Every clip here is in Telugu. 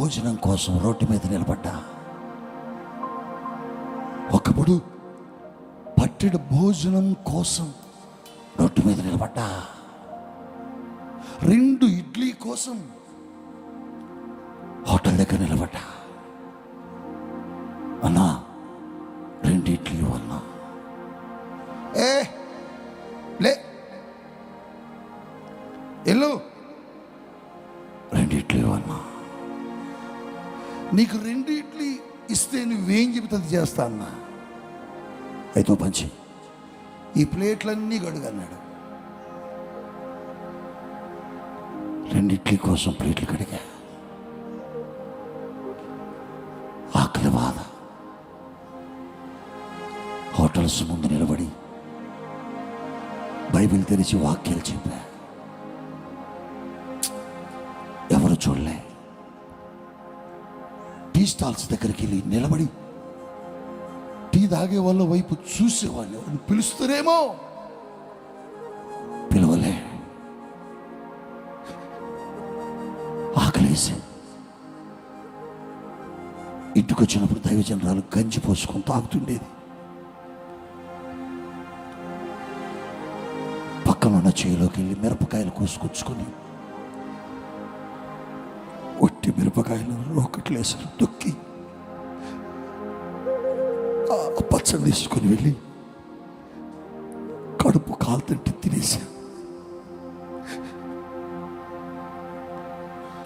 భోజనం కోసం రోడ్డు మీద నిలబడ్డా. ఒకప్పుడు పట్టెడు భోజనం కోసం రోడ్డు మీద నిలబడ్డా. రెండు ఇడ్లీ కోసం హోటల్ దగ్గర నిలబడ్డా. అన్నా రెండు ఇడ్లీ అన్నా. ఏ లే. ఎల్లు. నీకు రెండిట్లు ఇస్తే నువ్వేం చెబుతుంది చేస్తా అన్నా? అయితే పంచి ఈ ప్లేట్లన్నీ గడుగు అన్నాడు. రెండు కోసం ప్లేట్లు కడిగా. ఆకలి బాధ. హోటల్స్ ముందు నిలబడి బైబిల్ తెరిచి వాక్యాలు చెప్పా. ఎవరు చూడలే? టీ స్టాల్స్ దగ్గరికి వెళ్ళి నిలబడి టీ తాగే వాళ్ళ వైపు చూసేవాడిని వాళ్ళు పిలుస్తారేమో పిలవలే. ఆకలేసి ఇంటికి వచ్చినప్పుడు దైవజనరాలు గంజి పోసుకొని తాగుతుండేది. పక్కన ఉన్న చేలోకి వెళ్ళి మిరపకాయలు కోసుకొచ్చుకొని ఒట్టి మిరపకాయలు రోకట్లేసారు తొక్కి పచ్చడి తీసుకొని వెళ్ళి కడుపు కాలుతుంటే తినేసా.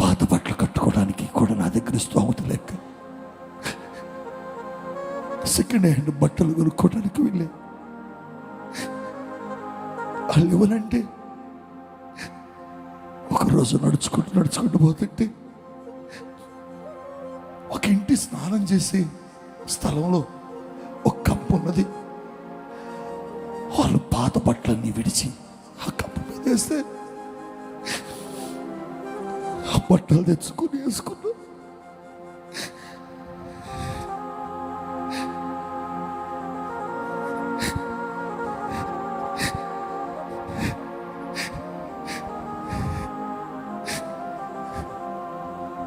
పాత బట్టలు కట్టుకోవడానికి కూడా నా దగ్గర స్తోమత లేక సెకండ్ హ్యాండ్ బట్టలు కొనుక్కోవడానికి వెళ్ళే. వాళ్ళు ఇవ్వనంటే ఒకరోజు నడుచుకుంటూ నడుచుకుంటూ పోతుంటే ఒక ఇంటి స్నానం చేసే స్థలంలో ఒక కప్పు ఉన్నది. వాళ్ళు పాత బట్టలన్నీ విడిచి ఆ కప్పు మీద వేస్తే ఆ బట్టలు తెచ్చుకొని వేసుకున్నా.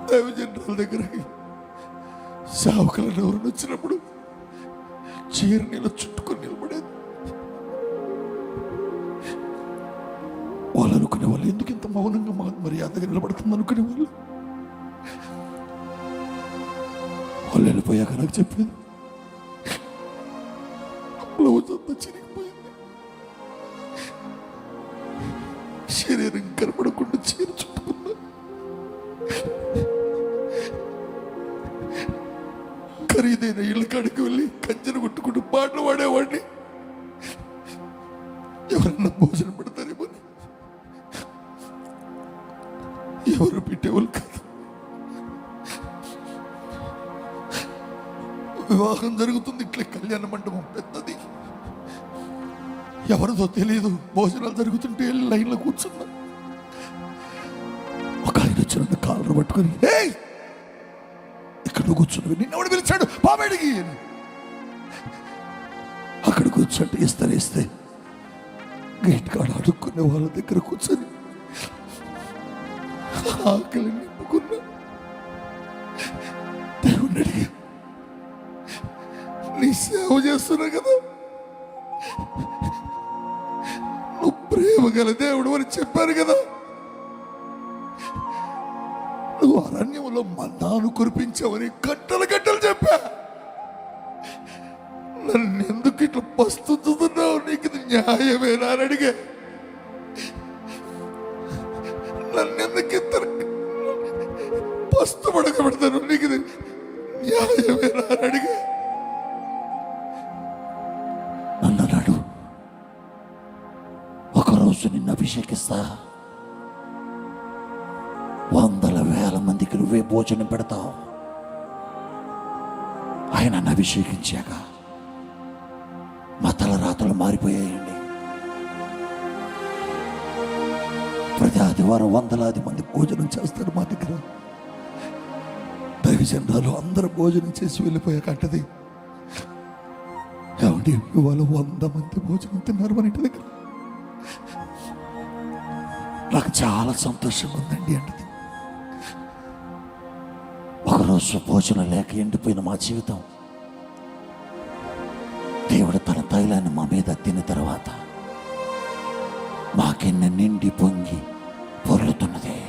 దైవజనరాల దగ్గరకి సేవకులను ఎవరు వచ్చినప్పుడు చీర నీళ్ళ చుట్టుకొని నిలబడేది. వాళ్ళు అనుకునే వాళ్ళు ఎందుకు ఇంత మౌనంగా మా మర్యాదగా నిలబడుతుంది అనుకునే వాళ్ళు? వాళ్ళు వెళ్ళిపోయాక నాకు చెప్పేది బ్లౌజ్ అంతా చిరిగిపోయింది. శరీరం కనపడకుండా చీర చుట్టుకున్నా ఖరీదైన ఇళ్ళ కాడికి వెళ్ళి కంచెను కొట్టుకుంటూ పాటలు పాడేవాడిని. ఎవరన్నా భోజనం పెడతారేమో ఎవరు పెట్టేవాళ్ళు కాదు. వివాహం జరుగుతుంది. ఇట్లా కళ్యాణ మండపం పెద్దది. ఎవరిదో తెలియదు భోజనాలు జరుగుతుంటే వెళ్ళి లైన్లో కూర్చున్నా. ఒక ఆయన వచ్చిన కాలర్ పట్టుకొని "ఏయ్! ఇక్కడ నువ్వు కూర్చున్నవి నిన్నెవడు పిలిచాడు? పాబేడికి అని అక్కడ కూర్చుంటే ఇస్తారు ఇస్తే గేట్ కాడ అడుక్కునే వాళ్ళ దగ్గర కూర్చొని ఆకలి నింపుకున్నా. దేవుణ్ణి అడిగా నీ సేవ చేస్తున్నా కదా? నువ్వు ప్రేమ గల దేవుడు అని చెప్పారు కదా? అరణ్యంలో మన్నాను కురిపించావని గంటలు గంటలు చెప్పా. నన్ను ఎందుకు ఇట్లా పస్తుతున్నావు నీకు ఇది న్యాయమేనా అని అడిగా. నన్ను ఎందుకు ఇద్దరు పస్తు పడకబెడతాను నీకు ఇది న్యాయమేనా అని అడిగా. నన్ను అన్నాడు ఒకరోజు నిన్ను అభిషేకిస్తా. వందల వేల నువ్వే భోజనం పెడతావు. ఆయన నన్ను అభిషేకించాక మా తలరాతలు మారిపోయాయండి. ప్రతి ఆదివారం వందలాది మంది భోజనం చేస్తారు మా దగ్గర. దైవజనాలు అందరూ భోజనం చేసి వెళ్ళిపోయాక అంటది ఏమండి ఇవాళ వంద మంది భోజనం తిన్నారు మన ఇంటి దగ్గర. నాకు చాలా సంతోషంగా ఉందండి అంటది. ఒకరోజు ఈరోజు భోజనం లేక ఎండిపోయిన మా జీవితం. దేవుడు తన తైలాన్ని మా మీద తిన్న తర్వాత మాకెన్న నిండి పొంగి పొర్లుతున్నదే.